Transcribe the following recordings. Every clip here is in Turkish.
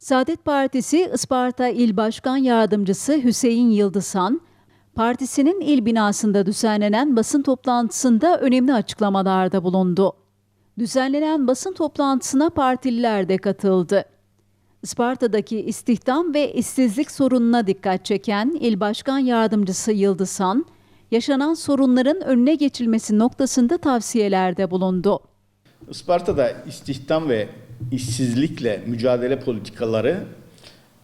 Saadet Partisi Isparta İl Başkan Yardımcısı Hüseyin Yıldızhan, partisinin il binasında düzenlenen basın toplantısında önemli açıklamalarda bulundu. Düzenlenen basın toplantısına partililer de katıldı. Isparta'daki istihdam ve işsizlik sorununa dikkat çeken İl Başkan Yardımcısı Yıldızhan, yaşanan sorunların önüne geçilmesi noktasında tavsiyelerde bulundu. Isparta'da istihdam ve işsizlikle mücadele politikaları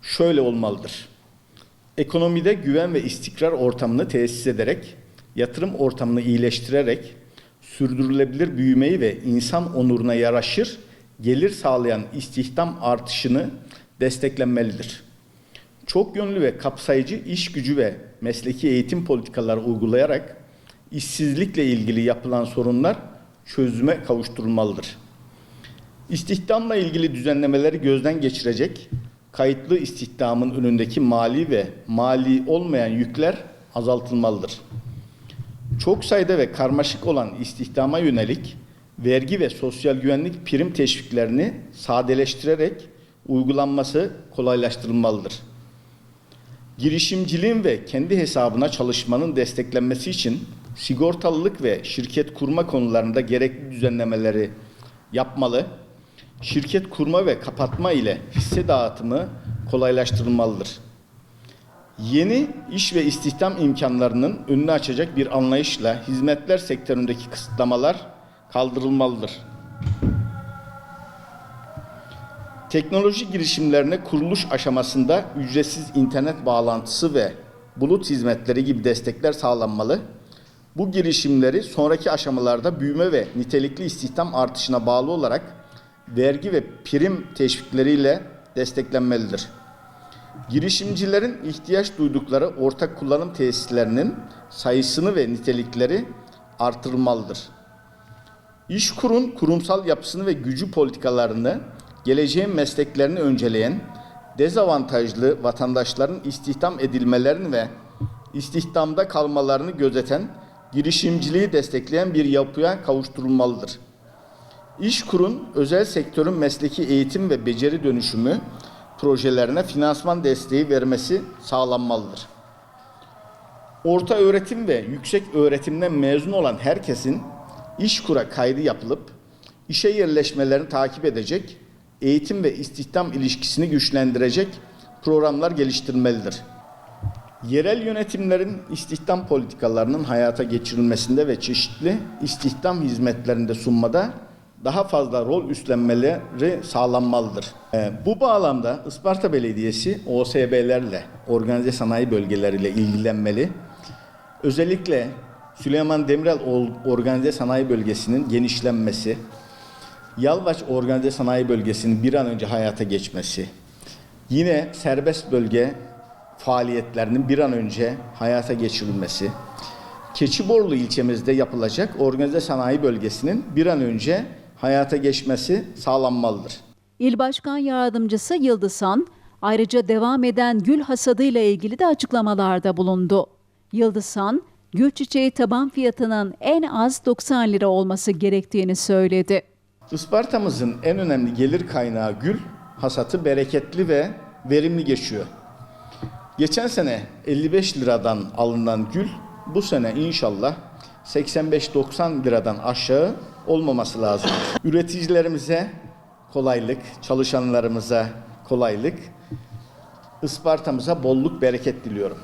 şöyle olmalıdır. Ekonomide güven ve istikrar ortamını tesis ederek, yatırım ortamını iyileştirerek, sürdürülebilir büyümeyi ve insan onuruna yaraşır gelir sağlayan istihdam artışını desteklenmelidir. Çok yönlü ve kapsayıcı iş gücü ve mesleki eğitim politikaları uygulayarak işsizlikle ilgili yapılan sorunlar çözüme kavuşturulmalıdır. İstihdamla ilgili düzenlemeleri gözden geçirecek, kayıtlı istihdamın önündeki mali ve mali olmayan yükler azaltılmalıdır. Çok sayıda ve karmaşık olan istihdama yönelik vergi ve sosyal güvenlik prim teşviklerini sadeleştirerek uygulanması kolaylaştırılmalıdır. Girişimciliğin ve kendi hesabına çalışmanın desteklenmesi için sigortalılık ve şirket kurma konularında gerekli düzenlemeleri yapmalı. Şirket kurma ve kapatma ile hisse dağıtımı kolaylaştırılmalıdır. Yeni iş ve istihdam imkanlarının önünü açacak bir anlayışla hizmetler sektöründeki kısıtlamalar kaldırılmalıdır. Teknoloji girişimlerine kuruluş aşamasında ücretsiz internet bağlantısı ve bulut hizmetleri gibi destekler sağlanmalı. Bu girişimleri sonraki aşamalarda büyüme ve nitelikli istihdam artışına bağlı olarak vergi ve prim teşvikleriyle desteklenmelidir. Girişimcilerin ihtiyaç duydukları ortak kullanım tesislerinin sayısını ve nitelikleri artırılmalıdır. İşkurun kurumsal yapısını ve gücü politikalarını geleceğin mesleklerini önceleyen, dezavantajlı vatandaşların istihdam edilmelerini ve istihdamda kalmalarını gözeten, girişimciliği destekleyen bir yapıya kavuşturulmalıdır. İşkurun özel sektörün mesleki eğitim ve beceri dönüşümü projelerine finansman desteği vermesi sağlanmalıdır. Orta öğretim ve yüksek öğretimden mezun olan herkesin İşkur'a kaydı yapılıp işe yerleşmelerini takip edecek, eğitim ve istihdam ilişkisini güçlendirecek programlar geliştirmelidir. Yerel yönetimlerin istihdam politikalarının hayata geçirilmesinde ve çeşitli istihdam hizmetlerinde sunmada daha fazla rol üstlenmeleri sağlanmalıdır. Ee, Bu bağlamda Isparta Belediyesi OSB'lerle, organize sanayi bölgeleriyle ilgilenmeli. Özellikle Süleyman Demirel Or- Organize Sanayi Bölgesi'nin genişlenmesi, Yalvaç Organize Sanayi Bölgesi'nin bir an önce hayata geçmesi, yine serbest bölge faaliyetlerinin bir an önce hayata geçirilmesi, Keçiborlu ilçemizde yapılacak organize sanayi bölgesinin bir an önce hayata geçmesi sağlanmalıdır. İl Başkan Yardımcısı Yıldızhan, ayrıca devam eden gül hasadıyla ilgili de açıklamalarda bulundu. Yıldızhan, gül çiçeği taban fiyatının en az 90 lira olması gerektiğini söyledi. Isparta'mızın en önemli gelir kaynağı gül, hasatı bereketli ve verimli geçiyor. Geçen sene 55 liradan alınan gül bu sene inşallah 85-90 liradan aşağı olmaması lazım. Üreticilerimize kolaylık, çalışanlarımıza kolaylık, Isparta'mıza bolluk bereket diliyorum.